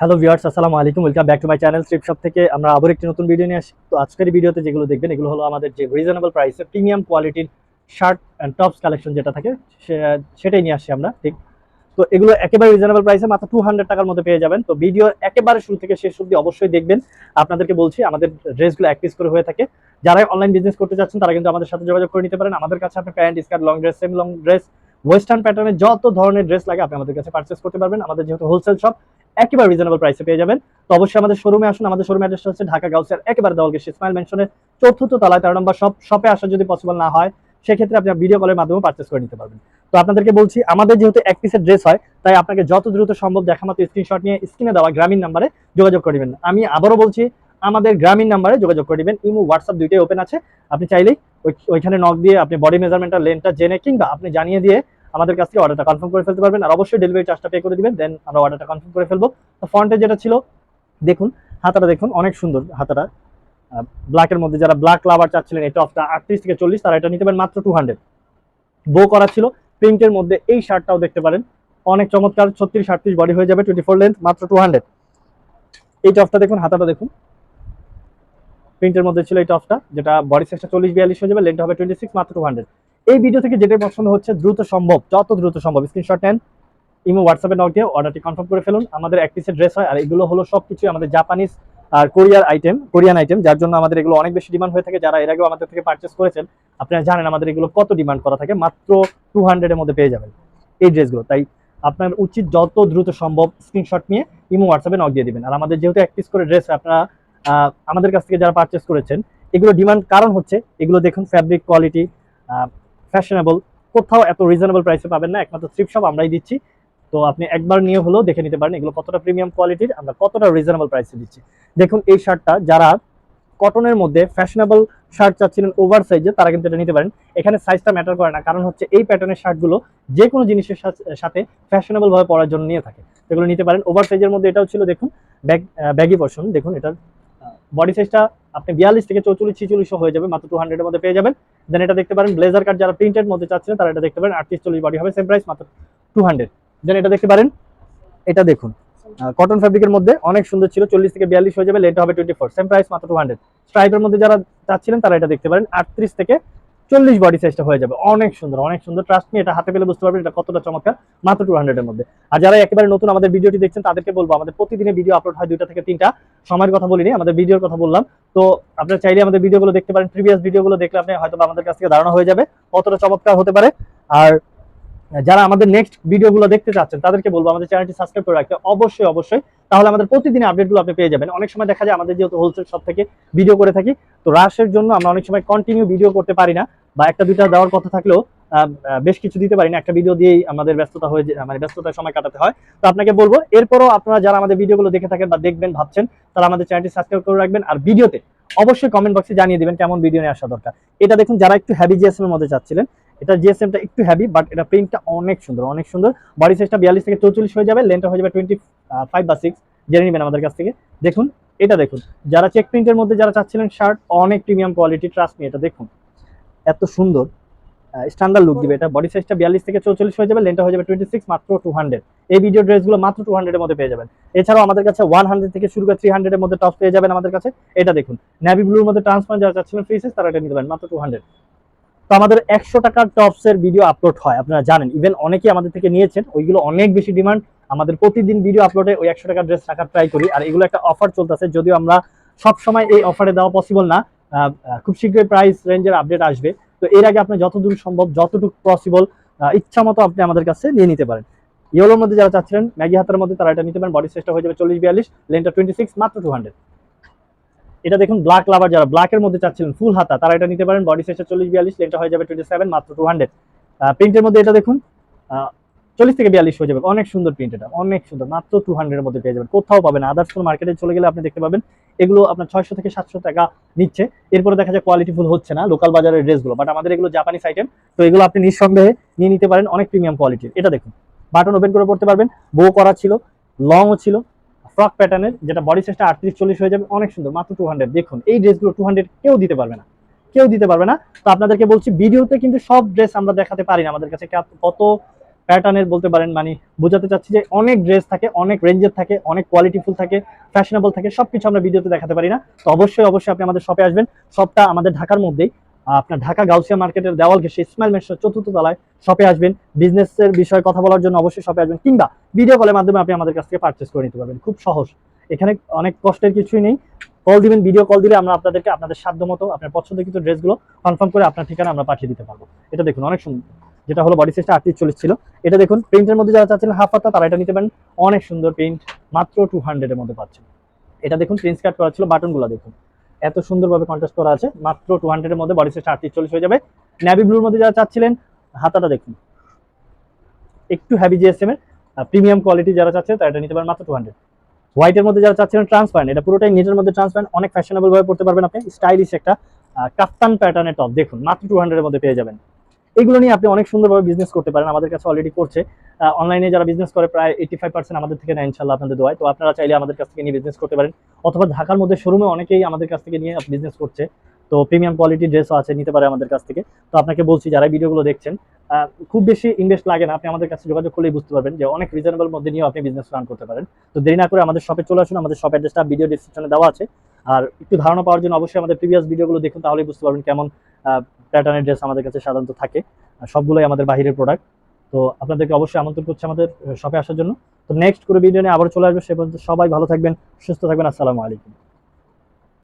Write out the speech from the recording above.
Hello viewers, আসসালামু আলাইকুম। Welcome back to my channel strip shop থেকে। আমরা আবার একটি নতুন ভিডিও নিয়ে আসি। তো আজকের ভিডিওতে যেগুলো দেখবেন, এগুলো হলো আমাদের যে রিজনেবল প্রাইসে প্রিমিয়াম কোয়ালিটির শার্ট অ্যান্ড টপস কালেকশন যেটা থাকে সেটাই নিয়ে আসছি আমরা, ঠিক? তো এগুলো একেবারে রিজনেবল প্রাইসে মাত্র টু হান্ড্রেড টাকার মধ্যে পেয়ে যাবেন। তো ভিডিওর একেবারে শুরু থেকে শেষ অবধি অবশ্যই দেখবেন। আপনাদেরকে বলছি, আমাদের ড্রেসগুলো এক পিস করে হয়ে থাকে। যারা অনলাইন বিজনেস করতে চাচ্ছেন, তারা কিন্তু আমাদের সাথে যোগাযোগ করে নিতে পারেন। আমাদের কাছে আপনি pant, skirt long dress same long dress western প্যাটার্নের যত ধরনের ড্রেস লাগে, আপনি আমাদের কাছে পারচেস করতে পারবেন। আমাদের যেহেতু হোলসেল শপ একেবারে রিজনেবল প্রাইসে পেয়ে যাবেন। তো অবশ্যই আমাদের শোরুমে আসুন। আমাদের শোরুম অ্যাড্রেসটা হচ্ছে ঢাকা গাউসের একেবারে দেওয়ালকে স্মাইল মেনশনের চতুর্থ তলায়, তেরো নম্বর শপ শপে আসা যদি পসিবল না হয়, সেক্ষেত্রে আপনি ভিডিও কলের মাধ্যমে পারচেস করে নিতে পারবেন। তো আপনাদেরকে বলছি, আমাদের যেহেতু এক পিসের ড্রেস হয়, তাই আপনাকে যত দ্রুত সম্ভব দেখা মতো স্ক্রিনশট নিয়ে স্ক্রিনে দেওয়া গ্রামীণ নাম্বারে যোগাযোগ করে নেবেন। আমি আবারও বলছি, আমাদের গ্রামীণ নাম্বারে যোগাযোগ করে নেবেন। ইমো হোয়াটসঅ্যাপ দুইটাই ওপেন আছে। আপনি চাইলেই ওইখানে নক দিয়ে আপনি বডি মেজারমেন্টটা লেনটা জেনে কিংবা আপনি জানিয়ে দিয়ে আমাদের কাছ থেকে অর্ডারটা কনফার্ম করে ফেলতে পারবেন। আর অবশ্যই ডেলিভারি চার্জটা পে করে দিবেন দেন আমরা অর্ডারটা কনফার্ম করে ফেলব। তো ফ্রন্টে যেটা ছিল, দেখুন, হাতাটা দেখুন, অনেক সুন্দর হাতাটা। ব্ল্যাকের মধ্যে যারা ব্ল্যাক লাভার চাচ্ছিলেন, এই টপটা আটত্রিশ থেকে চল্লিশ, তারা এটা নিতে পারেন মাত্র টু হান্ড্রেড বো করা ছিল প্রিন্টের মধ্যে এই শার্টটাও দেখতে পারেন। অনেক চমৎকার, ছত্রিশ, আটত্রিশ বডি হয়ে যাবে টোয়েন্টি ফোর লেন্থ মাত্র টু হান্ড্রেড এই টপটা দেখুন, হাতাটা দেখুন। প্রিন্টের মধ্যে ছিল এই টপটা যেটা বডি সাইজটা চল্লিশ, বিয়াল্লিশ হয়ে যাবে লেন্থ হবে টোয়েন্টি সিক্স মাত্র টু হান্ড্রেড এই ভিডিও থেকে যেটাই পছন্দ হচ্ছে, দ্রুত সম্ভব, যত দ্রুত সম্ভব। স্ক্রিনশট নেন, ইমো হোয়াটসঅ্যাপে নক দিয়ে অর্ডারটি কনফার্ম করে ফেলুন। আমাদের এক পিসের ড্রেস হয়, আর এগুলো হলো সব কিছুই আমাদের জাপানিজ আর কোরিয়ার আইটেম কোরিয়ান আইটেম যার জন্য আমাদের এগুলো অনেক বেশি ডিমান্ড হয়ে থাকে। যারা এর আগেও আমাদের থেকে পারচেস করেছেন, আপনারা জানেন আমাদের এগুলো কত ডিমান্ড করা থাকে, মাত্র টু হান্ড্রেডের মধ্যে পেয়ে যাবেন এই ড্রেসগুলো তাই আপনার উচিত যত দ্রুত সম্ভব স্ক্রিনশট নিয়ে ইমো হোয়াটসঅ্যাপে নক দিয়ে দিবেন। আর আমাদের যেহেতু এক পিস করে ড্রেস আপনারা আমাদের কাছ থেকে যারা পারচেস করেছেন, এগুলো ডিমান্ড কারণ হচ্ছে, এগুলো দেখুন ফ্যাব্রিক কোয়ালিটি ফ্যাশনেবল কোথাও এত রিজনেবল প্রাইসে পাবেন না, একমাত্র থ্রিপ শপ আমরাই দিচ্ছি। তো আপনি একবার নিয়ে হলেও দেখে নিতে পারেন এগুলো কতটা প্রিমিয়াম কোয়ালিটির আমরা কতটা রিজনেবল প্রাইসে দিচ্ছি। দেখুন এই শার্টটা, যারা কটনের মধ্যে ফ্যাশনেবল শার্ট চাচ্ছিলেন ওভার সাইজে তারা কিন্তু এটা নিতে পারেন। এখানে সাইজটা ম্যাটার করে না, কারণ হচ্ছে এই প্যাটার্নের শার্টগুলো যে কোনো জিনিসের সাথে- ফ্যাশনেবল ভাবে পরার জন্য নিয়ে থাকে। এগুলো নিতে পারেন। ওভার সাইজের মধ্যে এটাও ছিল, দেখুন ব্যাগ ব্যাগি পশন দেখুন এটার বডি সাইজটা আপনি বিয়াল্লিশ থেকে চৌচল্লিশ ছিচল্লিশ হয়ে যাবে, মাত্র টু হান্ড্রেডের মধ্যে পেয়ে যাবেন। দেন এটা দেখতে পারেন ব্লেজার কাট যারা প্রিন্টেড মধ্যে চাচ্ছেন, তারা এটা দেখতে পারেন, আটত্রিশ চল্লিশ বাড়ি হবে সেম প্রাইস মাত্র টু হান্ড্রেড দেন এটা দেখতে পারেন, এটা দেখুন কটন ফ্যাব্রিকের মধ্যে অনেক সুন্দর ছিল, চল্লিশ থেকে বিয়াল্লিশ হয়ে যাবে লেট হবে টোয়েন্টি ফোর সেম প্রাইস মাত্র টু হান্ড্রেড স্ট্রাইপের মধ্যে যারা চাচ্ছিলেন, তারা এটা দেখতে পারেন, আটত্রিশ থেকে চল্লিশ বডি সাইজটা হয়ে যাবে। অনেক সুন্দর অনেক সুন্দর। ট্রাস্ট নিয়ে এটা হাতে পেলে বুঝতে পারবেন এটা কতটা চমৎকার। মাত্র টু হান্ড্রেডের মধ্যে। আর যারা একেবারে নতুন আমাদের ভিডিওটি দেখছেন, তাদেরকে বলব, আমাদের প্রতিদিনে ভিডিও আপলোড হয় দুইটা থেকে তিনটা। সময়ের কথা বলিনি, আমাদের ভিডিওর কথা বললাম। তো আপনারা চাইলে আমাদের ভিডিওগুলো দেখতে পারেন। প্রিভিয়াস ভিডিওগুলো দেখলে আপনি হয়তো আমাদের কাছ থেকে ধারণা হয়ে যাবে কতটা চমৎকার হতে পারে। আর যারা আমাদের নেক্সট ভিডিওগুলো দেখতে চাচ্ছেন, তাদেরকে বলব আমাদের চ্যানেলটি সাবস্ক্রাইব করে রাখতে অবশ্যই অবশ্যই। তাহলে আমাদের প্রতিদিনের আপডেটগুলো আপনি পেয়ে যাবেন। অনেক সময় দেখা যায় আমাদের যেহেতু হোলসেল সব থেকে ভিডিও করে থাকি, তো রাশের জন্য আমরা অনেক সময় কন্টিনিউ ভিডিও করতে পারি না বা একটা দুইটা দেওয়ার কথা থাকলেও বেশ কিছু দিতে পারি না। একটা ভিডিও দিয়েই আমাদের ব্যস্ততা হয়ে মানে ব্যস্ততার সময় কাটাতে হয়। তো আপনাকে বলব, এরপরও আপনারা যারা আমাদের ভিডিওগুলো দেখে থাকেন বা দেখবেন, ভাবছেন, তারা আমাদের চ্যানেলটি সাবস্ক্রাইব করে রাখবেন। আর ভিডিওতে অবশ্যই কমেন্ট বক্সে জানিয়ে দিবেন কেমন ভিডিও নিয়ে আসা দরকার। এটা দেখুন, যারা একটু হ্যাভি জিএসএম এর মধ্যে চাচ্ছিলেন এটা জিএসএমটা একটু হ্যাভি বাট এটা প্রিন্টটা অনেক সুন্দর অনেক সুন্দর। বডি সাইজটা বিয়াল্লিশ থেকে চৌচল্লিশ হয়ে যাবে লেন্থটা হয়ে যাবে টোয়েন্টি ফাইভ বা সিক্স জেনে নেবেন আমাদের কাছ থেকে। দেখুন, এটা দেখুন, যারা চেক প্রিন্টের মধ্যে যারা চাচ্ছিলেন শার্ট অনেক প্রিমিয়াম কোয়ালিটি ট্রাস্ট নিয়ে এটা দেখুন। এত সুন্দর স্ট্যান্ডার্ড লুক দিবে এটা। বডি সাইজটা বিয়াল্লিশ থেকে চৌচল্লিশ হয়ে যাবে লেন্থটা হয়ে যাবে টোয়েন্টি সিক্স মাত্র টু হান্ড্রেড এই ভিডিও ড্রেসগুলো মাত্র টু হান্ড্রেডের মধ্যে পেয়ে যাবেন। এছাড়াও আমাদের কাছে ওয়ান হান্ড্রেড থেকে শুরু করে থ্রি হান্ড্রেডের মধ্যে টপ পেয়ে যাবেন আমাদের কাছে। এটা দেখুন ন্যাভি ব্লুর মধ্যে ট্রান্সপারেন্ট যারা চাচ্ছিলেন ফ্রি তারা এটা নিতে পারেন, মাত্র টু হান্ড্রেড তো আমাদের একশো টাকার টপসের ভিডিও আপলোড হয়, আপনারা জানেন। ইভেন অনেকেই আমাদের থেকে নিয়েছেন, ওইগুলো অনেক বেশি ডিমান্ড আমাদের প্রতিদিন ভিডিও আপলোডে ওই একশো টাকার ড্রেস রাখার ট্রাই করি, আর এগুলো একটা অফার চলতেছে, যদিও আমরা সব সময় এই অফারে দেওয়া পসিবল না। খুব শীঘ্রই প্রাইস রেঞ্জের আপডেট আসবে। তো এর আগে আপনি যতদূর সম্ভব, যতটুকু পসিবল ইচ্ছা মতো আপনি আমাদের কাছে নিয়ে নিতে পারেন। ইয়েলোর মধ্যে যারা চাচ্ছিলেন ম্যাগি হাতের মধ্যে তারা এটা নিতে পারেন বডি সাইজটা হয়ে যাবে চল্লিশ বিয়াল্লিশ লেনটা টোয়েন্টি সিক্স মাত্র টু হান্ড্রেড এটা দেখুন ব্ল্যাক লাভার যারা ব্ল্যাকের মধ্যে চাচ্ছিলেন ফুল হাতা, তারা এটা নিতে পারেন। বডি সাইজটা চল্লিশ বিয়াল্লিশ লেনটা হয়ে যাবে টোয়েন্টি সেভেন মাত্র টু হান্ড্রেড প্রিন্টের মধ্যে এটা দেখুন চল্লিশ থেকে বিয়াল্লিশ হয়ে যাবে। অনেক সুন্দর প্রিন্ট এটা, অনেক সুন্দর, মাত্র টু হান্ড্রেডের মধ্যে পেয়ে যাবেন। কোথাও পাবেন আদার্স কোনো মার্কেটে চলে গেলে আপনি দেখতে পাবেন, এগুলো আপনার ছয়শো থেকে সাতশো টাকা নিচ্ছে। এরপরে দেখা যায় কোয়ালিটি ফুল হচ্ছে না লোকাল বাজারের ড্রেসগুলো বাট আমাদের এগুলো জাপানিজ আইটেম তো এগুলো আপনি নিঃসন্দেহে নিয়ে নিতে পারেন, অনেক প্রিমিয়াম কোয়ালিটির এটা দেখুন বাটন ওপেন করে পড়তে পারবেন বো করা ছিল লংও ছিল ফ্রক প্যাটার্নের যেটা বডি সাইজটা আটত্রিশ, চল্লিশ হয়ে যাবে, অনেক সুন্দর, মাত্র টু হান্ড্রেড দেখুন, এই ড্রেসগুলো টু হান্ড্রেড কেউ দিতে পারবে না। কেউ দিতে পারবে না। তো আপনাদেরকে বলছি, ভিডিওতে কিন্তু সব ড্রেস আমরা দেখাতে পারি না আমাদের কাছে। কত প্যাটার্নের বলতে পারেন মানে বোঝাতে চাচ্ছি যে অনেক ড্রেস থাকে, অনেক রেঞ্জের থাকে, অনেক কোয়ালিটিফুল থাকে ফ্যাশনেবল থাকে, সবকিছু আমরা ভিডিওতে দেখাতে পারি না। তো অবশ্যই অবশ্যই আপনি আমাদের শপে আসবেন। সবটা আমাদের ঢাকার মধ্যেই। আপনার ঢাকা গাউসিয়া মার্কেটের দেওয়াল ঘেসে ইসমাইল মেশর চতুর্থ তলায় শপে আসবেন। বিজনেসের বিষয়ে কথা বলার জন্য অবশ্যই শপে আসবেন কিংবা ভিডিও কলের মাধ্যমে আপনি আমাদের কাছ থেকে পারচেস করে নিতে পারবেন। খুব সহজ। এখানে অনেক কষ্টের কিছুই নেই। কল দিবেন ভিডিও কল দিলে আমরা আপনাদেরকে আপনাদের সাধ্য মতো, আপনার পছন্দের কিছু ড্রেসগুলো কনফার্ম করে আপনার ঠিকানা আমরা পাঠিয়ে দিতে পারব। এটা দেখুন, অনেক সুন্দর। যেটা হলো বডি সাইজটা আটত্রিশ চল্লিশ ছিল। এটা দেখুন প্রিন্টের মধ্যে যারা চাচ্ছেন হাফ হাতা তারা এটা নিতে পারেন। অনেক সুন্দর প্রিন্ট মাত্র টু হান্ড্রেডের মধ্যে পাচ্ছেন। এটা দেখুন প্রিন্ট কাট করা ছিল বাটনগুলো দেখুন। এত সুন্দরভাবে কন্ট্রাস্ট করা আছে। মাত্র টু হান্ড্রেডের মধ্যে বডি সাইজটা আটত্রিশ চল্লিশ হয়ে যাবে। ন্যাভি ব্লুর মধ্যে যারা চাচ্ছিলেন, হাতাটা দেখুন। একটু হ্যাভি জিএসএম এর প্রিমিয়াম কোয়ালিটি যারা চাচ্ছেন তারা এটা নিতে পারেন মাত্র টু হান্ড্রেড হোয়াইটের মধ্যে যারা চাচ্ছিলেন ট্রান্সপারেন্ট এটা পুরোটাই নেটের মধ্যে ট্রান্সপারেন্ট অনেক ফ্যাশনেবল ভাবে পড়তে পারবেন আপনি। স্টাইলিশ একটা কাপ্তান প্যাটার্নের টপ দেখুন, মাত্র টু হান্ড্রেডের মধ্যে পেয়ে যাবেন। এগুলো নিয়ে আপনি অনেক সুন্দরভাবে বিজনেস করতে পারেন। আমাদের কাছে অলরেডি করছে। অনলাইনে যারা বিজনেস করে, প্রায় এইটি ফাইভ পার্সেন্ট আমাদের থেকে নেয় ইনশাল্লাহ আপনাদের দোয়ায়। তো আপনারা চাইলে আমাদের কাছ থেকে নিয়ে বিজনেস করতে পারেন। অথবা ঢাকার মধ্যে শোরুমে অনেকেই আমাদের কাছ থেকে নিয়ে বিজনেস করছে। তো প্রিমিয়াম কোয়ালিটি ড্রেসও আছে, নিতে পারে আমাদের কাছ থেকে। তো আপনাকে বলছি যারা ভিডিওগুলো দেখছেন খুব বেশি ইনভেস্ট লাগে না। আপনি আমাদের কাছে যোগাযোগ করলেই বুঝতে পারবেন যে অনেক রিজনেবল মধ্যে নিয়েও আপনি বিজনেস রান করতে পারেন। তো দেরি না করে আমাদের শপে চলে আসুন। আমাদের শপ অ্যাড্রেসটা ভিডিও ডিসক্রিপশনে দেওয়া আছে। আর একটু ধারণা পাওয়ার জন্য অবশ্যই আমাদের প্রিভিয়াস ভিডিওগুলো দেখুন, তাহলেই বুঝতে পারবেন কেমন প্যাটার্নের ড্রেস আমাদের কাছে সাধারণত থাকে। সবগুলোই আমাদের বাহিরের প্রোডাক্ট তো আপনাদেরকে অবশ্যই আমন্ত্রণ করছি আমাদের শপে আসার জন্য। তো নেক্সট করে ভিডিও নিয়ে আবার চলে আসবে, সে পর্যন্ত সবাই ভালো থাকবেন, সুস্থ থাকবেন, আসসালামু আলাইকুম।